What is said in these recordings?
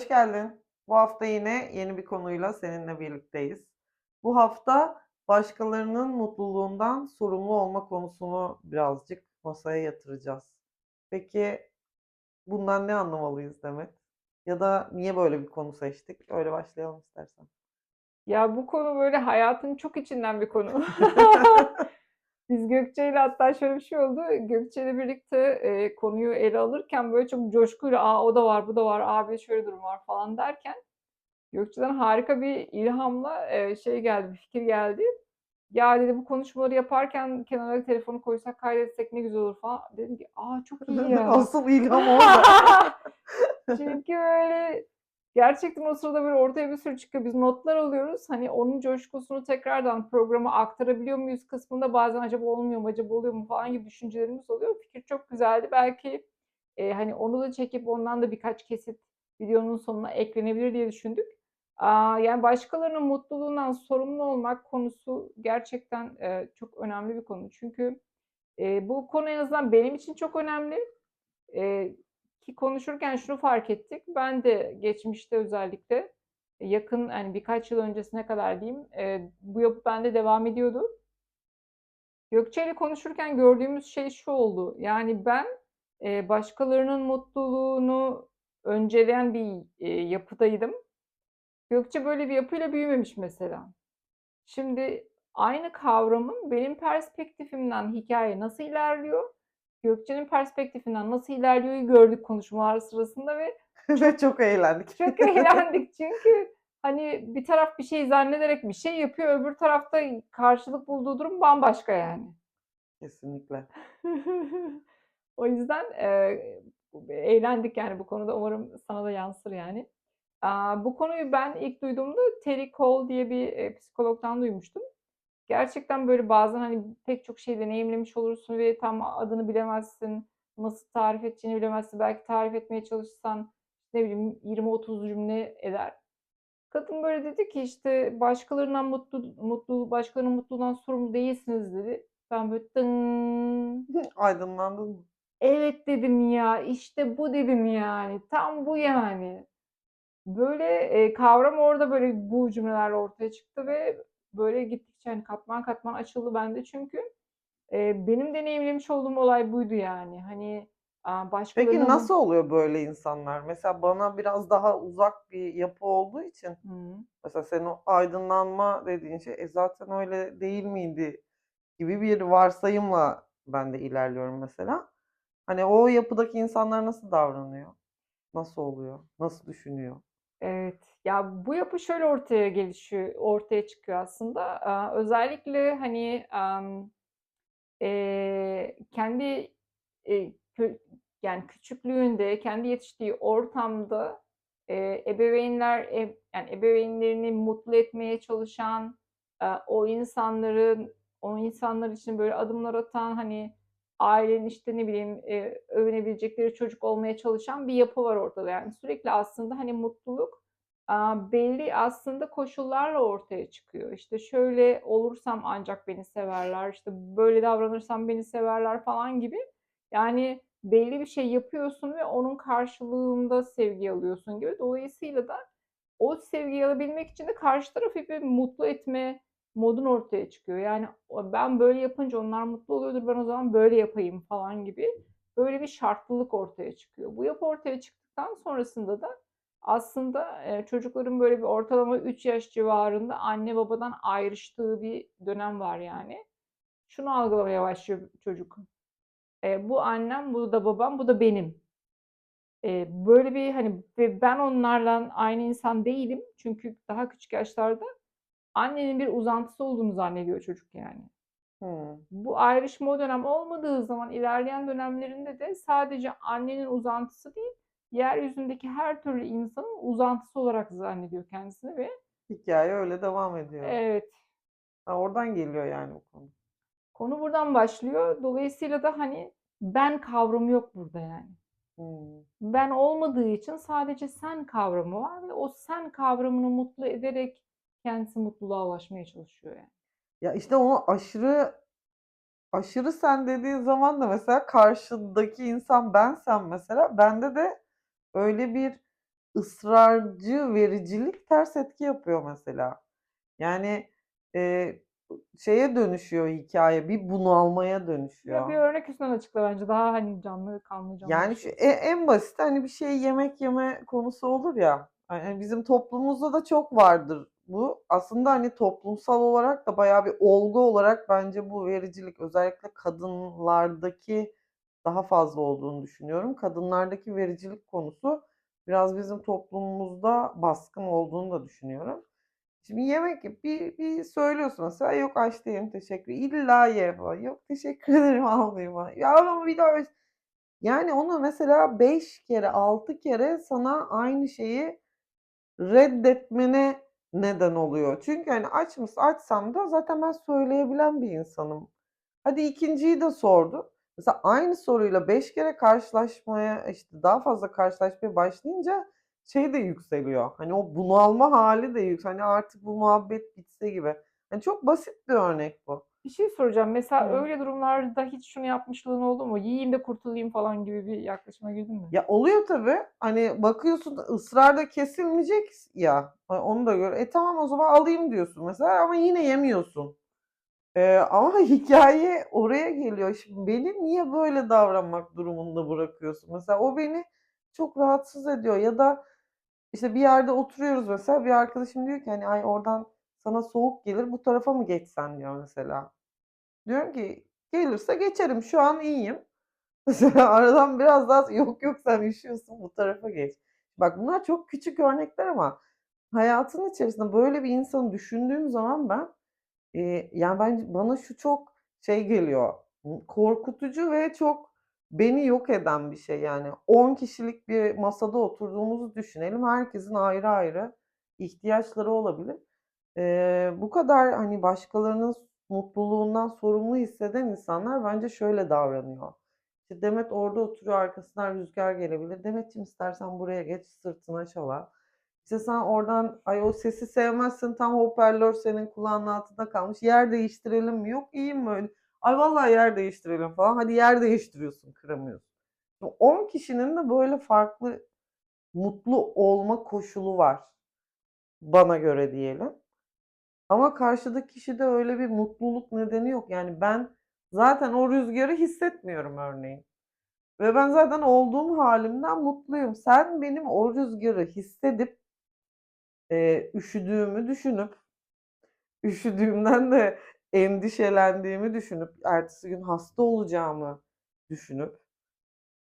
Hoş geldin. Bu hafta yine yeni bir konuyla seninle birlikteyiz. Bu hafta başkalarının mutluluğundan sorumlu olma konusunu birazcık masaya yatıracağız. Peki bundan ne anlamalıyız Demet? Ya da niye böyle bir konu seçtik? Öyle başlayalım istersen. Ya bu konu böyle hayatın çok içinden bir konu. Biz Gökçe ile hatta şöyle bir şey oldu. Gökçe ile birlikte e, konuyu ele alırken böyle çok coşkuyla Aa, o da var bu da var abi şöyle durum var falan derken Gökçe'den harika bir ilhamla e, şey geldi bir fikir geldi. Ya dedi bu konuşmaları yaparken kenara telefonu koysak kaydetsek ne güzel olur falan. Dedim ki aa çok iyi ya. Asıl ilham orada. Çünkü böyle gerçekten o sırada böyle ortaya bir sürü çıkıyor. Biz notlar alıyoruz. Hani onun coşkusunu tekrardan programa aktarabiliyor muyuz kısmında bazen acaba olmuyor mu, acaba oluyor mu falan gibi düşüncelerimiz oluyor. Fikir çok güzeldi. Belki e, hani onu da çekip ondan da birkaç kesit videonun sonuna eklenebilir diye düşündük. Aa, yani başkalarının mutluluğundan sorumlu olmak konusu gerçekten e, çok önemli bir konu. Çünkü e, bu konu en azından benim için çok önemli. E, ki konuşurken şunu fark ettik. Ben de geçmişte özellikle yakın hani birkaç yıl öncesine kadar diyeyim e, bu yapı bende devam ediyordu. Gökçe ile konuşurken gördüğümüz şey şu oldu. Yani ben e, başkalarının mutluluğunu önceleyen bir e, yapıdaydım. Gökçe böyle bir yapıyla büyümemiş mesela. Şimdi aynı kavramın benim perspektifimden hikaye nasıl ilerliyor, Gökçe'nin perspektifinden nasıl ilerliyor'yu gördük konuşmalar sırasında ve Ve çok eğlendik. çok eğlendik çünkü hani bir taraf bir şey zannederek bir şey yapıyor, öbür tarafta karşılık bulduğu durum bambaşka yani. Kesinlikle. O yüzden eee, eğlendik yani bu konuda. Umarım sana da yansır yani. Aaa, bu konuyu ben ilk duyduğumda Terry Cole diye bir, eee, psikologdan duymuştum. Gerçekten böyle bazen, hani, pek çok şey deneyimlemiş olursun ve tam adını bilemezsin, nasıl tarif edeceğini bilemezsin. Belki tarif etmeye çalışsan, ne bileyim, 20-30 cümle eder. Kadın böyle dedi ki, işte, "Başkalarından mutlu mutlu başkalarının mutluluğundan sorumlu değilsiniz." dedi. Ben böyle dıng. Aydınlandın mı? Evet dedim ya, işte bu dedim yani. Tam bu yani. Böyle, eee, kavram orada böyle bu cümlelerle ortaya çıktı ve böyle gittikçe, hani, katman katman açıldı bende. Çünkü, eee, benim deneyimlemiş olduğum olay buydu yani. Hani, aaa, Peki başkalarının nasıl oluyor böyle insanlar? Mesela bana biraz daha uzak bir yapı olduğu için Hıı. mesela senin o aydınlanma dediğin şey, "E, zaten öyle değil miydi?" gibi bir varsayımla ben de ilerliyorum mesela. Hani o yapıdaki insanlar nasıl davranıyor? Nasıl oluyor? Nasıl düşünüyor? Evet. Ya, bu yapı şöyle ortaya gelişiyor ortaya çıkıyor aslında. Özellikle, hani, kendi, yani küçüklüğünde, kendi yetiştiği ortamda, ebeveynler, eb yani ebeveynlerini mutlu etmeye çalışan, o insanların o insanlar için böyle adımlar atan, hani, ailenin, işte, ne bileyim, eee, övünebilecekleri çocuk olmaya çalışan bir yapı var ortada. Yani sürekli aslında, hani, mutluluk, aaa, belli aslında koşullarla ortaya çıkıyor. İşte, şöyle olursam ancak beni severler, işte, böyle davranırsam beni severler falan gibi. Yani belli bir şey yapıyorsun ve onun karşılığında sevgi alıyorsun gibi. Dolayısıyla da o sevgiyi alabilmek için de karşı tarafı bir mutlu etme modun ortaya çıkıyor. Yani ben böyle yapınca onlar mutlu oluyordur, ben o zaman böyle yapayım falan gibi böyle bir şartlılık ortaya çıkıyor. Bu yapı ortaya çıktıktan sonrasında da aslında, eee, çocukların böyle bir ortalama 3 yaş civarında anne babadan ayrıştığı bir dönem var yani. Şunu algılamaya başlıyor çocuk. Eee, bu annem, bu da babam, bu da benim. Eee, böyle bir, hani, ben onlarla aynı insan değilim. Çünkü daha küçük yaşlarda annenin bir uzantısı olduğunu zannediyor çocuk yani. Hımm. Bu ayrışma o dönem olmadığı zaman ilerleyen dönemlerinde de sadece annenin uzantısı değil, yeryüzündeki her türlü insanın uzantısı olarak zannediyor kendisini ve Hikâye öyle devam ediyor. Evet. Ha, oradan geliyor yani bu konu. Konu buradan başlıyor. Dolayısıyla da, hani, ben kavramı yok burada yani. Hımm. Ben olmadığı için sadece sen kavramı var ve o sen kavramını mutlu ederek kendisi mutluluğa ulaşmaya çalışıyor yani. Ya, işte o aşırı aşırı sen dediğin zaman da mesela karşıdaki insan bensem mesela bende de öyle bir ısrarcı vericilik ters etki yapıyor mesela. Yani, eee, şeye dönüşüyor hikâye, bir bunalmaya Ya, bir dönüşüyor. örnek üstünden açıkla bence. Daha, hani, canlı kanlı Yani, şu canlılaşır. e en basiti, hani, bir şeyi yemek yeme konusu olur ya, hani, bizim toplumumuzda da çok vardır bu. Aslında, hani, toplumsal olarak da bayağı bir olgu olarak bence bu vericilik özellikle kadınlardaki daha fazla olduğunu düşünüyorum. Kadınlardaki vericilik konusu biraz bizim toplumumuzda baskın olduğunu da düşünüyorum. Şimdi yemek bir bir söylüyorsun mesela, "Yok aç değilim, teşekkür" İlla ye falan. "Yok teşekkür ederim, almayayım." falan. "Ya ama bir daha" Yani onu mesela 5 kere, 6 kere sana aynı şeyi reddetmene neden oluyor. Çünkü, hani, aç mısın? Açsam da zaten ben söyleyebilen bir insanım. Hadi 2'nciyi de sordun. Mesela aynı soruyla 5 kere karşılaşmaya, işte, daha fazla karşılaşmaya başlayınca şey de yükseliyor, hani, o bunalma hâli de yük hani, artık bu muhabbet bitse gibi. Hani, çok basit bir örnek bu. Bir şey soracağım. Mesela Hı. öyle durumlarda hiç şunu yapmışlığın oldu mu? Yiyeyim de kurtulayım falan gibi bir yaklaşıma girdin mi? Ya, oluyor tabii. Hani, bakıyorsun ısrarla kesilmeyecek ya, onu da gör E, tamam o zaman alayım diyorsun mesela ama yine yemiyorsun. Eee, ama hikâye oraya geliyor. Şimdi beni niye böyle davranmak durumunda bırakıyorsun? Mesela o beni çok rahatsız ediyor ya da, işte, bir yerde oturuyoruz mesela, bir arkadaşım diyor ki, hani, "Ay, oradan sana soğuk gelir, bu tarafa mı geçsen?" diyor mesela. Diyorum ki, "Gelirse geçerim, şu an iyiyim." Mesela aradan biraz daha "Yok, yok sen üşüyorsun, bu tarafa geç." Bak bunlar çok küçük örnekler ama hayatın içerisinde böyle bir insanı düşündüğüm zaman ben, eee, yani, bence bana şu çok şey geliyor, korkutucu ve çok beni yok eden bir şey yani. 10 kişilik bir masada oturduğumuzu düşünelim. Herkesin ayrı ayrı ihtiyaçları olabilir. Eee, bu kadar, hani, başkalarının mutluluğundan sorumlu hisseden insanlar bence şöyle davranıyor. İşte, Demet orada oturuyor, arkasından rüzgâr gelebilir. "Demetciğim istersen buraya geç, sırtına çala." İşte, sen oradan, "Ay, o sesi sevmezsin, tam hoparlör senin kulağının altında kalmış, yer değiştirelim mi?" "Yok, iyiyim böyle." "Ay, vallahi yer değiştirelim." falan. Hadi yer değiştiriyorsun, kıramıyorsun. O 10 kişinin de böyle farklı mutlu olma koşulu var. Bana göre diyelim. Ama karşıdaki kişide öyle bir mutluluk nedeni yok. Yani ben zaten o rüzgârı hissetmiyorum örneğin ve ben zaten olduğum hâlimden mutluyum. Sen benim o rüzgârı hissedip eee, üşüdüğümü düşünüp, üşüdüğümden de endişelendiğimi düşünüp, ertesi gün hasta olacağımı düşünüp,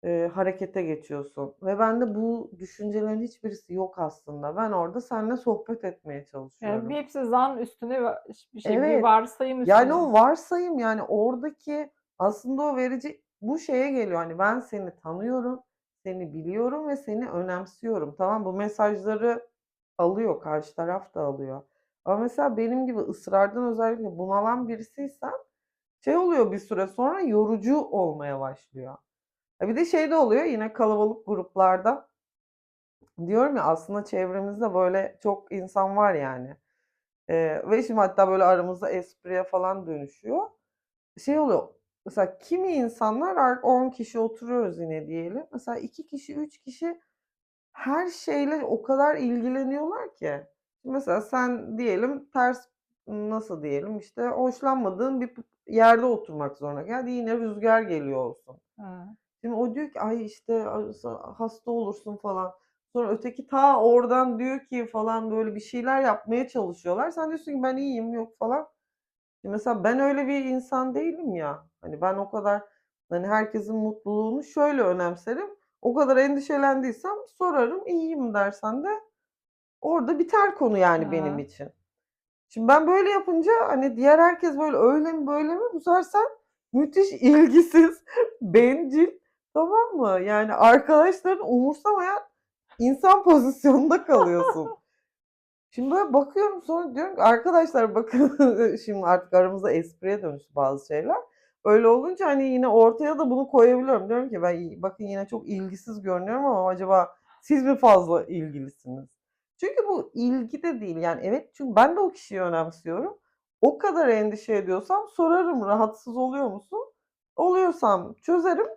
eee, harekete geçiyorsun ve bende bu düşüncelerin hiçbirisi yok aslında. Ben orada seninle sohbet etmeye Yani, bir çalışıyorum. hepsi zan üstüne bir şey, bir Evet. varsayım Yani, üstüne. o varsayım, yani, oradaki aslında o verici bu şeye geliyor, hani, ben seni tanıyorum, seni biliyorum ve seni önemsiyorum. Tamam, bu mesajları alıyor, karşı taraf da alıyor. Ama mesela benim gibi ısrardan özellikle bunalan birisiysen şey oluyor bir süre sonra yorucu olmaya başlıyor. Bir de şey de oluyor yine kalabalık gruplarda. Diyorum ya aslında çevremizde böyle çok insan var yani. Eee, ve şimdi hatta böyle aramızda espriye falan dönüşüyor. Şey oluyor, mesela kimi insanlar ar 10 kişi oturuyoruz yine diyelim. Mesela 2 kişi, 3 kişi her şeyle o kadar ilgileniyorlar ki. Mesela sen diyelim ters nasıl diyelim, işte, hoşlanmadığın bir yerde oturmak zorunda geldi. Yine rüzgâr geliyor olsun. He. Şimdi o diyor ki, "Ay, işte, hasta olursun." falan. Sonra öteki ta oradan diyor ki falan böyle bir şeyler yapmaya çalışıyorlar. Sen diyorsun ki, "Ben iyiyim, yok." falan. Şimdi mesela ben öyle bir insan değilim ya. Hani, ben o kadar, hani, herkesin mutluluğunu şöyle önemserim. O kadar endişelendiysem sorarım, "İyiyim." dersen de orada biter konu yani benim He. için. Şimdi ben böyle yapınca, hani, diğer herkes böyle öyle mi, böyle mi? Bu sefer sen müthiş ilgisiz, bencil, tamam mı? Yani arkadaşlarını umursamayan insan pozisyonunda kalıyorsun. Şimdi böyle bakıyorum sonra diyorum ki, "Arkadaşlar bakın" şimdi artık aramızda espriye dönüştü bazı şeyler. Öyle olunca, hani, yine ortaya da bunu koyabiliyorum. Diyorum ki, "Ben bakın yine çok ilgisiz görünüyorum ama acaba siz mi fazla ilgilisiniz?" Çünkü bu ilgi de değil, yani, evet çünkü ben de o kişiyi önemsiyorum. O kadar endişe ediyorsam sorarım, "Rahatsız oluyor musun?" Oluyorsam çözerim,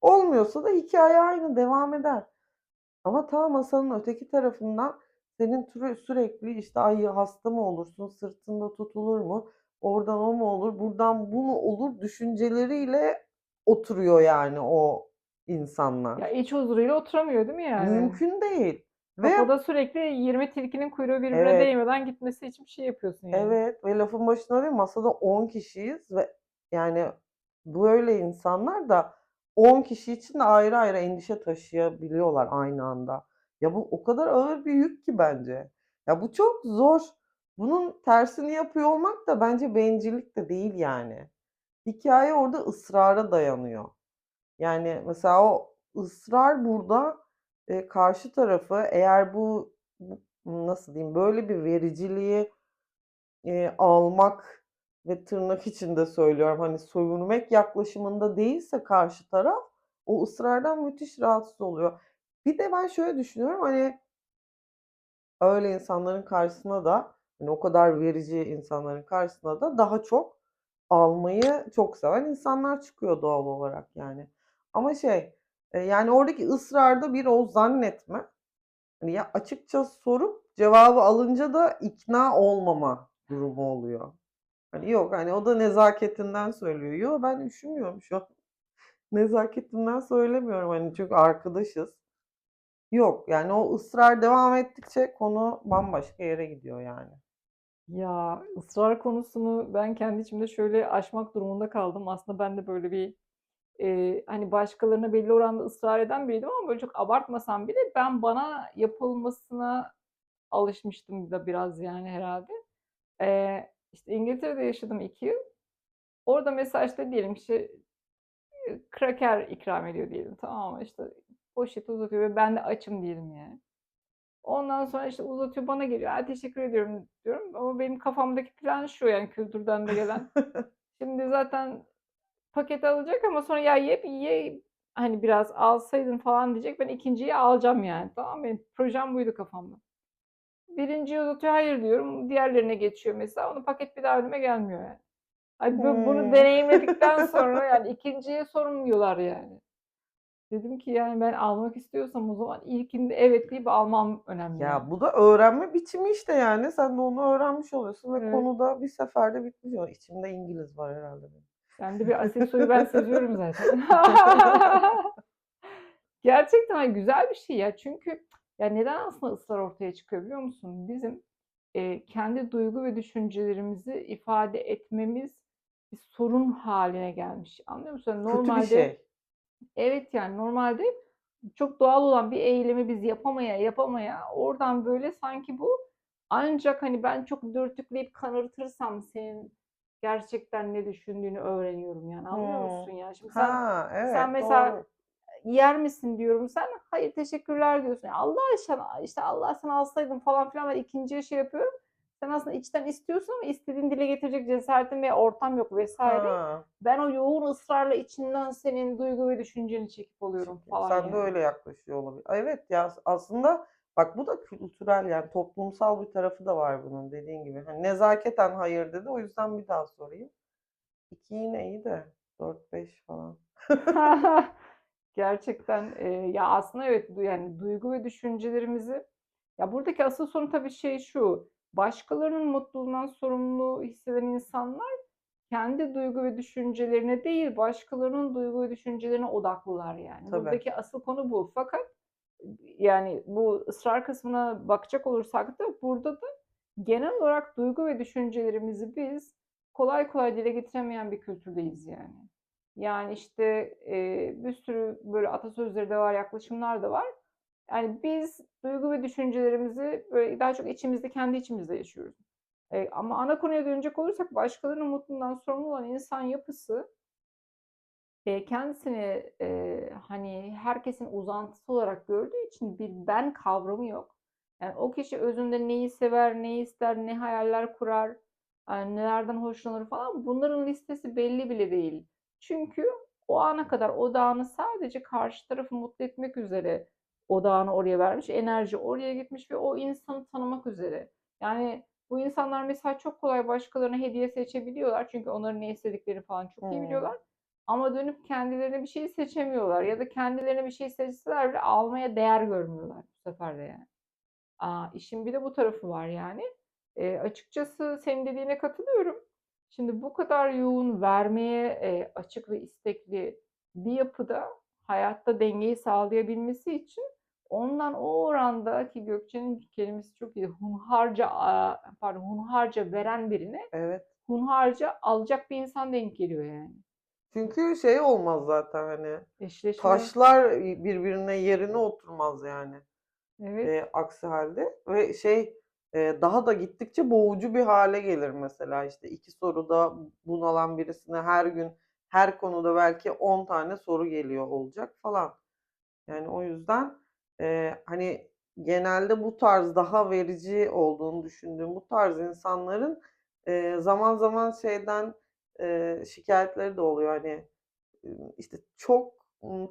olmuyorsa da hikâye aynı devam eder. Ama ta masanın öteki tarafından senin sürekli, işte, "Ay, hasta mı olursun, sırtında tutulur mu, oradan o mu olur, buradan bu mu olur?" düşünceleriyle oturuyor yani o Ya, insanlar. iç huzuruyla oturamıyor değil mi yani? Mümkün değil ve Kafada sürekli 20 tilkinin kuyruğu birbirine Evet. değmeden gitmesi için bir şey yapıyorsun yani. Evet ve lafın başında değil, masada 10 kişiyiz ve yani böyle insanlar da 10 kişi için de ayrı ayrı endişe taşıyabiliyorlar aynı anda. Ya, bu o kadar ağır bir yük ki bence. Ya, bu çok zor. Bunun tersini yapıyor olmak da bence bencillik de değil yani. Hikâye orada ısrara dayanıyor. Yani mesela o ısrar burada, eee, karşı tarafı eğer bu nasıl diyeyim, böyle bir vericiliği, eee, almak ve tırnak içinde söylüyorum, hani, sömürmek yaklaşımında değilse karşı taraf, o ısrardan müthiş rahatsız oluyor. Bir de ben şöyle düşünüyorum, hani öyle insanların karşısına da, hani, o kadar verici insanların karşısına da daha çok almayı çok seven insanlar çıkıyor doğal olarak yani. Ama şey, eee, yani oradaki ısrarda bir o zannetme, hani, ya açıkça sorup cevabı alınca da ikna olmama durumu oluyor. Hani, yok, hani, o da nezaketinden söylüyor. Yo, ben üşümüyorum şu an. Nezaketinden söylemiyorum, hani, çünkü arkadaşız. Yok, yani o ısrar devam ettikçe konu bambaşka yere gidiyor yani. Ya, ısrar konusunu ben kendi içimde şöyle aşmak durumunda kaldım. Aslında ben de böyle bir, eee, hani, başkalarına belli oranda ısrar eden biriydim ama böyle çok abartmasam bile ben bana yapılmasına alışmıştım da biraz yani herhâlde. Eee, işte, İngiltere'de yaşadım 2 yıl. Orada mesela, işte, diyelim ki, işte, eee, kraker ikram ediyor diyelim, tamam mı? İşte, poşeti uzatıyor ve ben de açım diyelim yani. Ondan sonra, işte, uzatıyor, bana geliyor. "A, teşekkür ediyorum." diyorum ama benim kafamdaki plan şu yani kültürden de gelen. Şimdi zaten paketi alacak ama sonra "Ya, ye ye, hani, biraz alsaydın." falan diyecek. Ben 2'nciyi alacağım yani, tamam? Benim projem buydu kafamda. 1'inciyi uzatıyor, "Hayır." diyorum. Diğerlerine geçiyor mesela. Onun paket bir daha önüme gelmiyor yani. Hani, bu bunu deneyimledikten sonra yani 2'nciye sormuyorlar yani. Dedim ki, yani, ben almak istiyorsam o zaman ilkinde evet deyip almam önemli. Ya, bu da öğrenme biçimi işte yani. Sen de onu öğrenmiş oluyorsun ve Evet. konu da bir seferde bitmiş oluyor. İçimde İngiliz var herhâlde benim. Sende bir asil soyu ben seziyorum zaten. Gerçekten, güzel bir şey ya. Çünkü ya, neden aslında ısrar ortaya çıkıyor biliyor musun? Bizim, eee, kendi duygu ve düşüncelerimizi ifade etmemiz bir sorun hâline gelmiş. Anlıyor musun? Kötü bir normalde şey. Evet, yani, normalde çok doğal olan bir eylemi biz yapamaya yapamaya oradan böyle sanki bu ancak, hani, ben çok dürtükleyip kanırtırsam senin gerçekten ne düşündüğünü öğreniyorum yani. Anlıyor musun Hımm. ya? Şimdi sen Ha, sen evet, mesela doğru. yer misin diyorum. Sen hayır teşekkürler diyorsun. Ya, Allah aşkına, işte, Allah sen alsaydın falan filan ben 2'nciye şey yapıyorum. Sen aslında içten istiyorsun ama istediğini dile getirecek cesaretin veya ortam yok vs. Ha. Ben o yoğun ısrarla içinden senin duygu ve düşünceni çekip alıyorum Çekim. falan Sen de yani. öyle yaklaşıyor olabilir. Evet ya, as aslında bak bu da kültürel yani toplumsal bir tarafı da var bunun dediğin gibi. Hani, nezaketen hayır dedi. O yüzden bir daha sorayım. 2 yine iyi de 4-5 falan. Gerçekten, eee, ya, aslında evet, yani duygu ve düşüncelerimizi ya, buradaki asıl sorun tabii şey şu, başkalarının mutluluğundan sorumlu hisseden insanlar kendi duygu ve düşüncelerine değil, başkalarının duygu ve düşüncelerine odaklılar yani. Tabii. Buradaki asıl konu bu. Fakat, yani, bu ısrar kısmına bakacak olursak da burada da genel olarak duygu ve düşüncelerimizi biz kolay kolay dile getiremeyen bir kültürdeyiz yani. Yani, işte, eee, bir sürü böyle atasözleri de var, yaklaşımlar da var. Yani, biz duygu ve düşüncelerimizi böyle daha çok içimizde, kendi içimizde yaşıyoruz. Eee, ama ana konuya dönecek olursak başkalarının mutluluğundan sorumlu olan insan yapısı eee, kendisini, eee, hani, herkesin uzantısı olarak gördüğü için bir ben kavramı yok. Yani, o kişi özünde neyi sever, neyi ister, ne hayaller kurar, aaa, nelerden hoşlanır falan bunların listesi belli bile değil. Çünkü o ana kadar odağını sadece karşı tarafı mutlu etmek üzere odağını oraya vermiş, enerji oraya gitmiş ve o insanı tanımak üzere. Yani, bu insanlar mesela çok kolay başkalarına hediye seçebiliyorlar çünkü onların ne istediklerini falan çok iyi biliyorlar. Ama dönüp kendilerine bir şey seçemiyorlar ya da kendilerine bir şey seçseler bile almaya değer görmüyorlar bu sefer de yani. Aaa, işin bir de bu tarafı var yani. Eee, açıkçası senin dediğine katılıyorum. Şimdi bu kadar yoğun vermeye, eee, açık ve istekli bir yapıda hayatta dengeyi sağlayabilmesi için ondan o oranda ki Gökçe'nin kelimesi çok iyi, hunharca, pardon, hunharca veren birine Evet. hunharca alacak bir insan denk geliyor yani. Çünkü şey olmaz zaten hani Eşleşme taşlar birbirine yerine oturmaz yani. Evet. Eee, aksi halde ve şey, eee, daha da gittikçe boğucu bir hale gelir mesela. İşte 2 soruda bunalan birisine her gün her konuda belki 10 tane soru geliyor olacak falan. Yani o yüzden, eee, hani, genelde bu tarz daha verici olduğunu düşündüğüm bu tarz insanların, eee, zaman zaman şeyden, eee, şikâyetleri de oluyor. Hani, işte çok,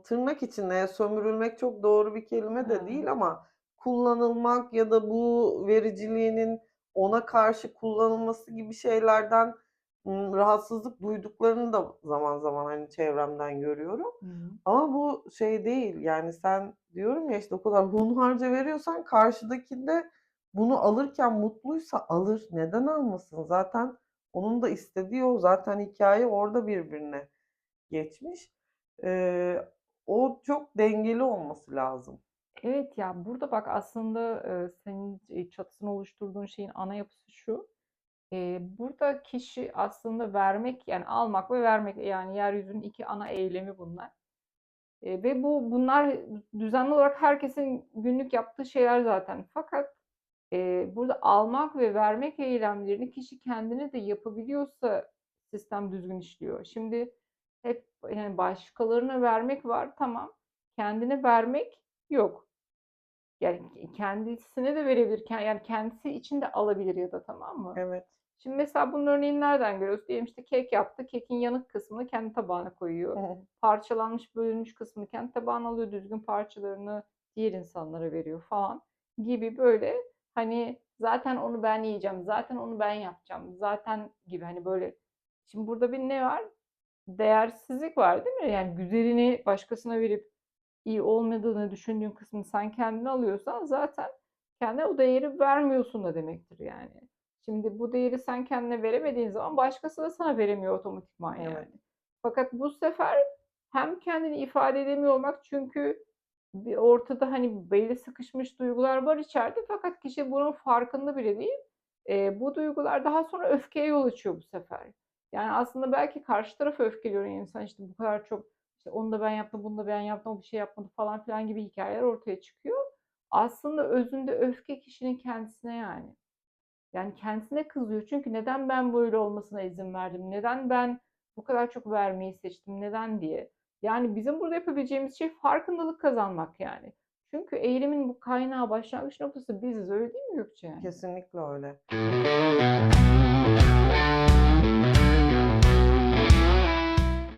tırnak içinde sömürülmek çok doğru bir kelime de değil ama kullanılmak ya da bu vericiliğinin ona karşı kullanılması gibi şeylerden, rahatsızlık duyduklarını da zaman zaman, hani, çevremden görüyorum. Hı. Ama bu şey değil, yani sen diyorum ya, işte, o kadar hunharca veriyorsan karşıdaki de bunu alırken mutluysa alır. Neden almasın? Zaten onun da istediği o. Zaten hikâye orada birbirine geçmiş. Eee, o çok dengeli olması lazım. Evet, ya, burada bak aslında, senin, çatısını oluşturduğun şeyin ana yapısı şu: Eee, burada kişi aslında vermek, yani almak ve vermek, yani yeryüzünün 2 ana eylemi bunlar. Eee, ve bu bunlar düzenli olarak herkesin günlük yaptığı şeyler zaten. Fakat, eee, burada almak ve vermek eylemlerini kişi kendine de yapabiliyorsa sistem düzgün işliyor. Şimdi hep, yani, başkalarına vermek var, tamam. Kendine vermek yok. Yani kendisine de verebilir, yani kendisi için de alabilir ya da, tamam mı? Evet. Şimdi mesela bunun örneğini nereden görüyoruz? Diyelim, işte, kek yaptı, kekin yanık kısmını kendi tabağına koyuyor. Parçalanmış, bölünmüş kısmını kendi tabağına alıyor, düzgün parçalarını diğer insanlara veriyor falan gibi böyle, hani, zaten onu ben yiyeceğim, zaten onu ben yapacağım, zaten gibi, hani, böyle. Şimdi burada bir ne var? Değersizlik var, değil mi? Yani güzelini başkasına verip iyi olmadığını düşündüğün kısmını sen kendine alıyorsan zaten kendine o değeri vermiyorsun da demektir yani. Şimdi bu değeri sen kendine veremediğin zaman başkası da sana veremiyor otomatikman yani. Evet. Fakat bu sefer hem kendini ifade edemiyor olmak çünkü bir ortada, hani, belli sıkışmış duygular var içeride fakat kişi bunun farkında bile değil. Eee, bu duygular daha sonra öfkeye yol açıyor bu sefer. Yani aslında belki karşı tarafa öfkeleniyor insan, işte, bu kadar çok, işte, onu da ben yaptım, bunu da ben yaptım, o bir şey yapmadı falan filan gibi hikâyeler ortaya çıkıyor. Aslında özünde öfke kişinin kendisine yani. Yani kendisine kızıyor çünkü neden ben böyle olmasına izin verdim, neden ben bu kadar çok vermeyi seçtim, neden diye. Yani bizim burada yapabileceğimiz şey farkındalık kazanmak yani. Çünkü eylemin bu kaynağı, başlangıç noktası biziz, öyle değil mi Gökçe? Kesinlikle öyle.